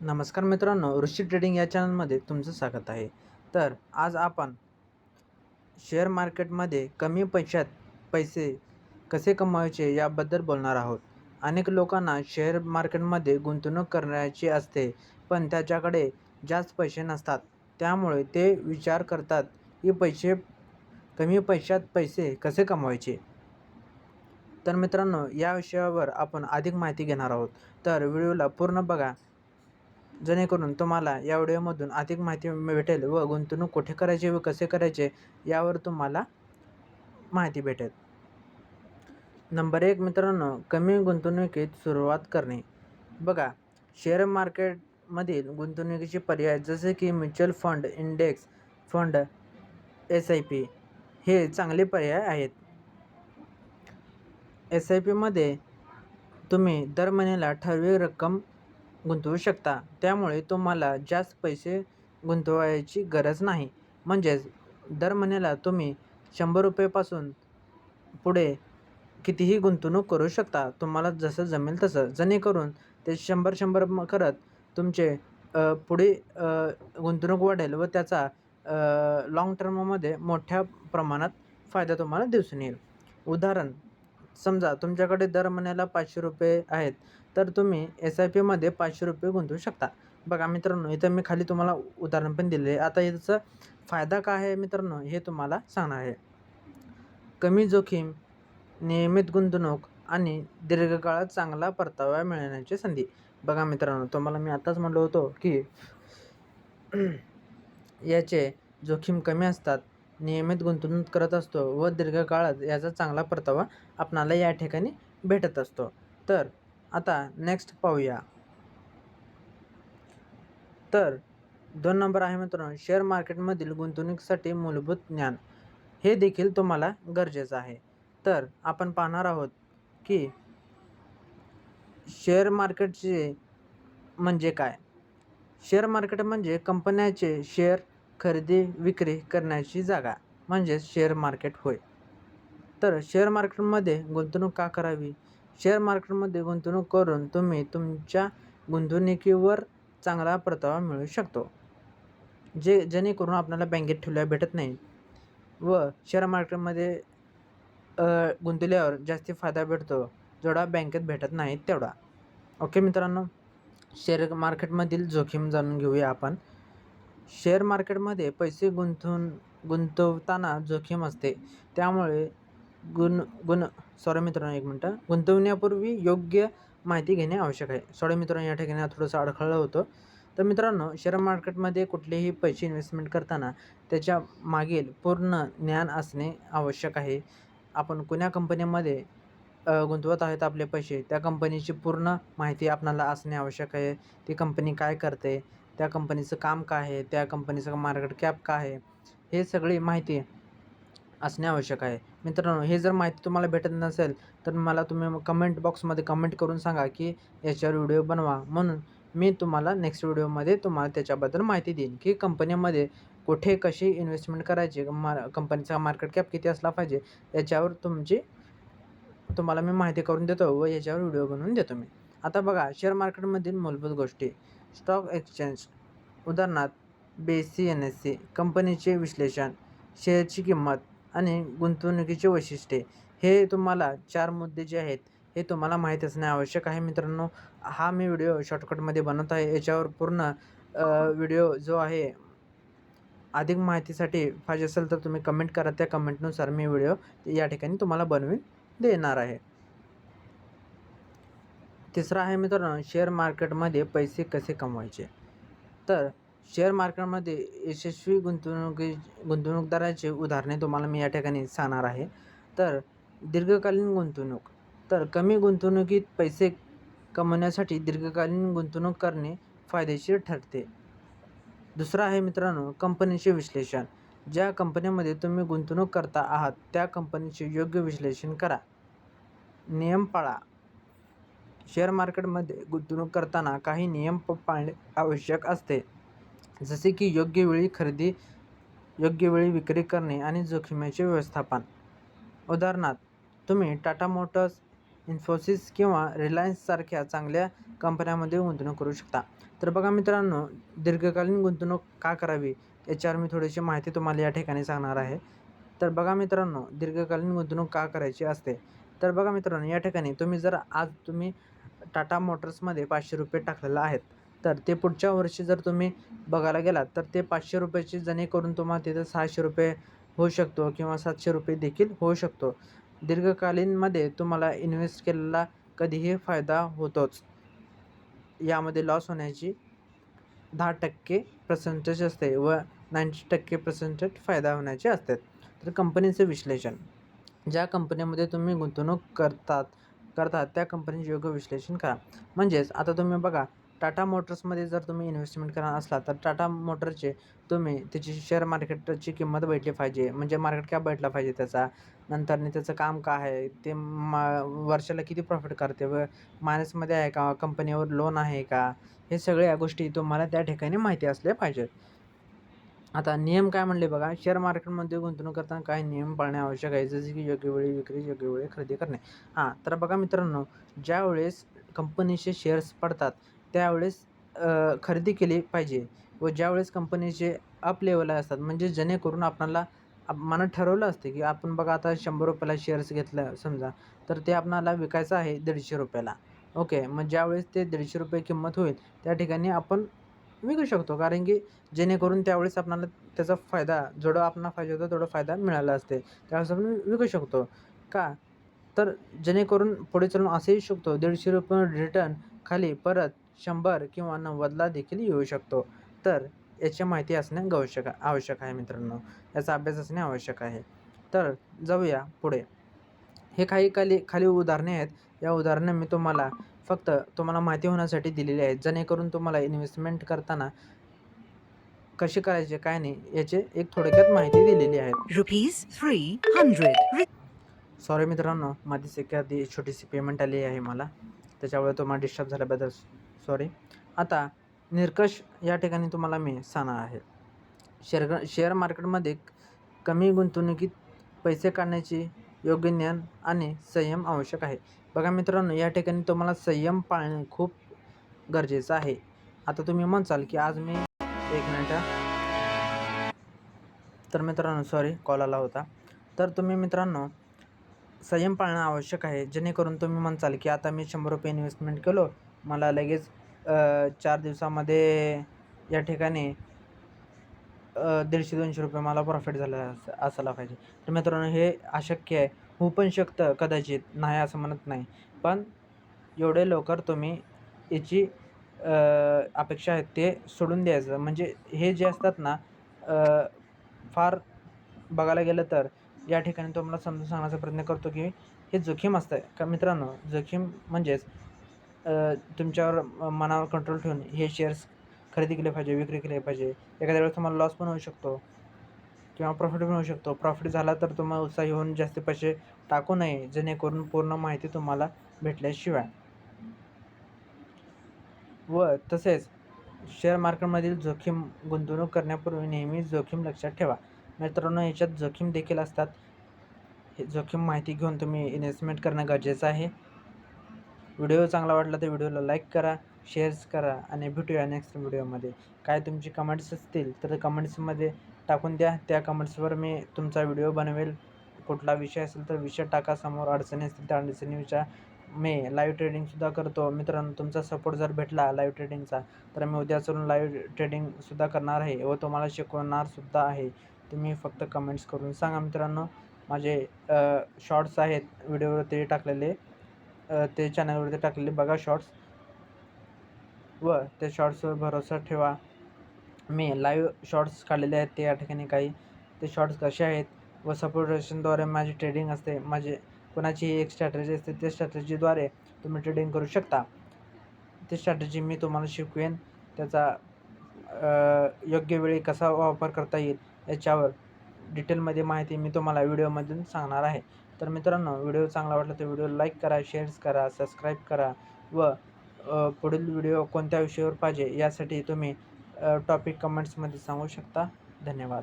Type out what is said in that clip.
नमस्कार मित्रांनो ऋषी ट्रेडिंग या चॅनलमध्ये तुमचं स्वागत आहे. तर आज आपण शेअर मार्केटमध्ये कमी पैशात पैसे कसे कमवायचे याबद्दल बोलणार आहोत. अनेक लोकांना शेअर मार्केटमध्ये गुंतवणूक करण्याची असते पण त्याच्याकडे जास्त पैसे नसतात. त्यामुळे ते विचार करतात की पैसे कमी पैशात पैसे कसे कमवायचे? तर मित्रांनो या विषयावर आपण अधिक माहिती घेणार आहोत. तर व्हिडिओला पूर्ण बघा. जेणेकरून तुम्हाला या व्हिडिओमधून अधिक माहिती भेटेल व गुंतवणूक कुठे करायची व कसे करायचे यावर तुम्हाला माहिती भेटेल. नंबर एक मित्रांनो कमी गुंतवणुकीत सुरुवात करणे. बघा शेअर मार्केटमधील गुंतवणुकीचे पर्याय जसे की mutual fund index fund S I P हे चांगले पर्याय आहेत. एस आय पीमध्ये तुम्ही दर महिन्याला ठराविक रक्कम गुंतवू शकता. त्यामुळे तुम्हाला जास्त पैसे गुंतवायची गरज नाही. म्हणजेच दर महिन्याला तुम्ही शंभर रुपयेपासून पुढे कितीही गुंतवणूक करू शकता. तुम्हाला जसं जमेल तसं. जेणेकरून ते शंभर शंभर करत तुमचे पुढे गुंतवणूक वाढेल व त्याचा लाँग टर्ममध्ये मोठ्या प्रमाणात फायदा तुम्हाला दिसून येईल. उदाहरण समजा तुमच्याकडे दर महिन्याला पाचशे रुपये आहेत. तर तुम्ही एस आय पीमध्ये पाचशे रुपये गुंतवू शकता. बघा मित्रांनो इथं मी खाली तुम्हाला उदाहरण पण दिले आहे. आता याचा फायदा काय आहे मित्रांनो हे तुम्हाला सांगणार आहे. कमी जोखीम नियमित गुंतवणूक आणि दीर्घकाळात चांगला परतावा मिळण्याची संधी. बघा मित्रांनो तुम्हाला मी आताच म्हटलं होतो की याचे जोखीम कमी असतात नियमित गुंतवणूक करत असतो व दीर्घकाळात याचा चांगला परतावा आपणाला या ठिकाणी भेटत असतो. तर आता नेक्स्ट पाहूया. तर दोन नंबर आहे मित्रांनो शेअर मार्केटमधील गुंतवणुकीसाठी मूलभूत ज्ञान. हे देखील तुम्हाला गरजेचं आहे. तर आपण पाहणार आहोत की शेअर मार्केटचे म्हणजे काय? शेअर मार्केट म्हणजे कंपन्याचे शेअर खरेदी विक्री करण्याची जागा म्हणजेच शेअर मार्केट होय. तर शेअर मार्केटमध्ये गुंतवणूक का करावी? शेअर मार्केटमध्ये गुंतवणूक करून तुम्ही तुमच्या गुंतवणुकीवर चांगला परतावा मिळू शकतो जे जेणेकरून आपल्याला बँकेत ठेवल्या भेटत नाही व शेअर मार्केटमध्ये गुंतवल्यावर जास्त फायदा भेटतो जेवढा बँकेत भेटत नाही तेवढा. ओके मित्रांनो शेअर मार्केटमधील जोखीम जाणून घेऊया आपण. शेअर मार्केटमध्ये पैसे गुंतवून गुंतवताना जोखीम असते त्यामुळे गुण गुण सॉरी मित्रांनो एक मिनटं. गुंतवण्यापूर्वी योग्य माहिती घेणे आवश्यक आहे. सॉरी मित्रांनो या ठिकाणी थोडंसं अडखळलं होतं. तर मित्रांनो शेअर मार्केटमध्ये कुठलेही पैसे इन्व्हेस्टमेंट करताना त्याच्या मागील पूर्ण ज्ञान असणे आवश्यक आहे. आपण कोण्या कंपनीमध्ये गुंतवत आहेत आपले पैसे त्या कंपनीची पूर्ण माहिती आपणाला असणे आवश्यक आहे. ती कंपनी काय करते त्या कंपनीचं काम काय आहे त्या कंपनीचं मार्केट कॅप काय आहे हे सगळी माहिती असणे आवश्यक आहे. मित्रांनो हे जर माहिती तुम्हाला भेटत नसेल तर मला तुम्ही कमेंट बॉक्समध्ये कमेंट करून सांगा की याच्यावर व्हिडिओ बनवा. म्हणून मी तुम्हाला नेक्स्ट व्हिडिओमध्ये तुम्हाला त्याच्याबद्दल माहिती देईन की कंपनीमध्ये कुठे कशी इन्व्हेस्टमेंट करायची मा कंपनीचा मार्केट कॅप किती असला पाहिजे याच्यावर तुमची तुम्हाला मी माहिती करून देतो व याच्यावर व्हिडिओ बनवून देतो मी. आता बघा शेअर मार्केटमधील मूलभूत गोष्टी. स्टॉक एक्सचेंज उदाहरणार्थ B C N S C कंपनीचे विश्लेषण शेअरची किंमत आणि गुंतवणुकीची वैशिष्ट्ये. हे तुम्हाला चार मुद्दे जे आहेत हे तुम्हाला माहीत असणे आवश्यक आहे मित्रांनो. हा मी व्हिडिओ शॉर्टकटमध्ये बनवत आहे. याच्यावर पूर्ण व्हिडिओ जो आहे अधिक माहितीसाठी पाहिजे असेल तर तुम्ही कमेंट करा. त्या कमेंटनुसार मी व्हिडिओ या ठिकाणी तुम्हाला बनवून देणार आहे. तिसरा आहे मित्रांनो शेअर मार्केटमध्ये पैसे कसे कमवायचे? तर शेअर मार्केटमध्ये यशस्वी गुंतवणुकी गुंतवणूकदाराचे उदाहरणे तुम्हाला मी या ठिकाणी सांगणार आहे. तर दीर्घकालीन गुंतवणूक. तर कमी गुंतवणुकीत पैसे कमवण्यासाठी दीर्घकालीन गुंतवणूक करणे फायदेशीर ठरते. दुसरं आहे मित्रांनो कंपनीचे विश्लेषण. ज्या कंपनीमध्ये तुम्ही गुंतवणूक करता आहात त्या कंपनीचे योग्य विश्लेषण करा. नियम पाळा. शेअर मार्केटमध्ये गुंतवणूक करताना काही नियम पाळणे आवश्यक असते. जसे की योग्य वेळी खरेदी योग्य वेळी विक्री करणे आणि जोखमीचे व्यवस्थापन. उदाहरणार्थ तुम्ही टाटा मोटर्स इन्फोसिस किंवा रिलायन्ससारख्या चांगल्या कंपन्यामध्ये गुंतवणूक करू शकता. तर बघा मित्रांनो दीर्घकालीन गुंतवणूक का करावी? याच्यावर मी थोडीशी माहिती तुम्हाला या ठिकाणी सांगणार आहे. तर बघा मित्रांनो दीर्घकालीन गुंतवणूक का करायची असते? तर बघा मित्रांनो या ठिकाणी तुम्ही जर आज तुम्ही टाटा मोटर्समध्ये पाचशे रुपये टाकलेलं आहेत तर ते पुढच्या वर्षी जर तुम्ही बघायला गेलात तर ते पाचशे रुपयाची जेणेकरून तुम्हाला तिथं सहाशे रुपये होऊ शकतो किंवा सातशे रुपये देखील होऊ शकतो. दीर्घकालीनमध्ये तुम्हाला इन्व्हेस्ट केलेला कधीही फायदा होतोच. यामध्ये लॉस होण्याची दहा टक्के पर्सेंटेज असते व नाईंटी टक्के पर्सेंटेज फायदा होण्याचे असतात तर कंपनीचे विश्लेषण. ज्या कंपनीमध्ये तुम्ही गुंतवणूक करतात करतात त्या कंपनीचे योग्य विश्लेषण करा. म्हणजेच आता तुम्ही बघा टाटा मोटर्समध्ये जर तुम्ही इन्व्हेस्टमेंट करणार असला तर टाटा मोटरचे तुम्ही त्याची शेअर मार्केटची किंमत भेटली पाहिजे. म्हणजे मार्केट कॅप भेटला पाहिजे त्याचा. नंतरने त्याचं काम काय आहे? ते मा वर्षाला किती प्रॉफिट करते? व मायनसमध्ये आहे का? कंपनीवर लोन आहे का? हे सगळ्या गोष्टी तुम्हाला त्या ठिकाणी माहिती असल्या पाहिजेत. आता नियम काय म्हणले बघा? शेअर मार्केटमध्ये गुंतवणूक करताना काही नियम पाळणे आवश्यक आहे. जसे की योग्य वेळी विक्री योग्य वेळी खरेदी करणे. हां तर बघा मित्रांनो ज्यावेळेस कंपनीचे शेअर्स पडतात त्यावेळेस खरेदी केली पाहिजे व ज्यावेळेस कंपनीचे अप लेवल असतात म्हणजे जेणेकरून आपणाला मनात ठरवलं असते की आपण बघा आता शंभर रुपयाला शेअर्स घेतलं समजा तर ते आपणाला विकायचं आहे दीडशे रुपयाला. ओके मग ज्यावेळेस ते दीडशे रुपये किंमत होईल त्या ठिकाणी आपण विकू शकतो कारण की जेणेकरून त्यावेळेस आपणाला त्याचा फायदा जेवढं आपणाला पाहिजे होता तेवढा फायदा मिळाला असते. त्यावेळेस आपण विकू शकतो. का? तर जेणेकरून पुढे चालून असंही शकतो दीडशे रुपये रिटर्न खाली परत शंभर किंवा नव्वदला देखील येऊ शकतो. तर याची माहिती असणे आवश्यक आवश्यक आहे मित्रांनो. याचा अभ्यास असणे आवश्यक आहे. तर जाऊया पुढे. हे काही खाली खाली उदाहरणे आहेत. या उदाहरणे मी तुम्हाला फक्त तुम्हाला माहिती होण्यासाठी दिलेली आहेत. जेणेकरून तुम्हाला इन्व्हेस्टमेंट करताना कशी करायचे काय नाही याचे एक थोडक्यात माहिती दिलेली आहे. Rupees 300 सॉरी मित्रांनो माझी एखादी छोटीशी पेमेंट आली आहे मला. त्याच्यामुळे तुम्हाला डिस्टर्ब झाल्याबद्दल सॉरी आता निरकश या ठिकाणी तुम्हाला मी सांगणार आहे. शेअर शेअर मार्केटमध्ये कमी गुंतवणुकीत पैसे काढण्याची योग्य ज्ञान आणि संयम आवश्यक आहे. बघा मित्रांनो या ठिकाणी तुम्हाला संयम पाळणे खूप गरजेचं आहे. आता तुम्ही म्हणसाल की आज मी एक मिनिट तर मित्रांनो सॉरी कॉल आला होता. तर तुम्ही मित्रांनो संयम पाळणं आवश्यक आहे. जेणेकरून तुम्ही म्हणसाल की आता मी शंभर रुपये इन्व्हेस्टमेंट केलो. मला लगेच चार दिवसामध्ये या ठिकाणी दीडशे दोनशे रुपये मला प्रॉफिट झाला असायला पाहिजे. तर मित्रांनो हे अशक्य आहे. होऊ पण शकतं कदाचित नाही असं म्हणत नाही. पण एवढे लवकर तुम्ही याची अपेक्षा आहे ते सोडून द्यायचं. म्हणजे हे जे असतात ना फार बघायला गेलं तर या ठिकाणी तुम्हाला समजून सांगण्याचा प्रयत्न करतो की हे जोखीम असतं. का मित्रांनो जोखीम म्हणजेच तुमच्यावर मनावर कंट्रोल ठेवून हे शेअर्स खरेदी केले पाहिजे विक्री केले पाहिजे. एखाद्या वेळेस तुम्हाला लॉस पण होऊ शकतो. किंवा प्रॉफिट पण होऊ शकतो. प्रॉफिट झाला तर तुम्हाला उत्साही होऊन जास्त पैसे टाकू नये जेणेकरून पूर्ण माहिती तुम्हाला भेटल्याशिवाय. व तसेच शेअर मार्केटमधील जोखीम गुंतवणूक करण्यापूर्वी नेहमी जोखीम लक्षात ठेवा. मित्रांनो याच्यात जोखीम देखील असतात. हे जोखीम माहिती घेऊन तुम्ही इन्व्हेस्टमेंट करणं गरजेचं आहे. व्हिडिओ चांगला वाटला तर व्हिडिओला लाईक करा शेअर्स करा आणि भेटूया नेक्स्ट व्हिडिओमध्ये. काय तुमची कमेंट्स असतील तर कमेंट्समध्ये टाकून द्या. त्या कमेंट्सवर मी तुमचा व्हिडिओ बनवेल. कुठला विषय असेल तर विषय टाका. समोर अडचणी असतील त्या अडचणीच्या मी लाईव्ह ट्रेडिंगसुद्धा करतो. मित्रांनो तुमचा सपोर्ट जर भेटला लाईव्ह ट्रेडिंगचा तर मी उद्या चलून लाईव्ह ट्रेडिंगसुद्धा करणार आहे व तुम्हाला शिकवणारसुद्धा आहे. तुम्ही फक्त कमेंट्स करून सांगा मित्रांनो. माझे शॉर्ट्स आहेत. व्हिडिओवरती टाकलेले. ते चॅनलवरती टाकलेले बघा शॉर्ट्स व त्या शॉर्ट्सवर भरोसा ठेवा. मी लाईव्ह शॉर्ट्स काढलेले आहेत ते या ठिकाणी काही. ते शॉर्ट्स कसे आहेत? व सपोर्टेशनद्वारे माझी ट्रेडिंग असते. माझे कोणाची एक स्ट्रॅटेजी असते त्या स्ट्रॅटेजीद्वारे तुम्ही ट्रेडिंग करू शकता. ती स्ट्रॅटेजी मी तुम्हाला शिकवेन. त्याचा योग्य वेळी कसा वापर करता येईल याच्यावर डिटेलमध्ये माहिती मी तुम्हाला व्हिडिओमधून सांगणार आहे. तर मित्रांनो व्हिडिओ चांगला वाटला तर व्हिडिओ लाईक करा शेअर्स करा सबस्क्राईब करा व पुढील व्हिडिओ कोणत्या विषयावर पाहिजे यासाठी तुम्ही टॉपिक कमेंट्समध्ये सांगू शकता. धन्यवाद.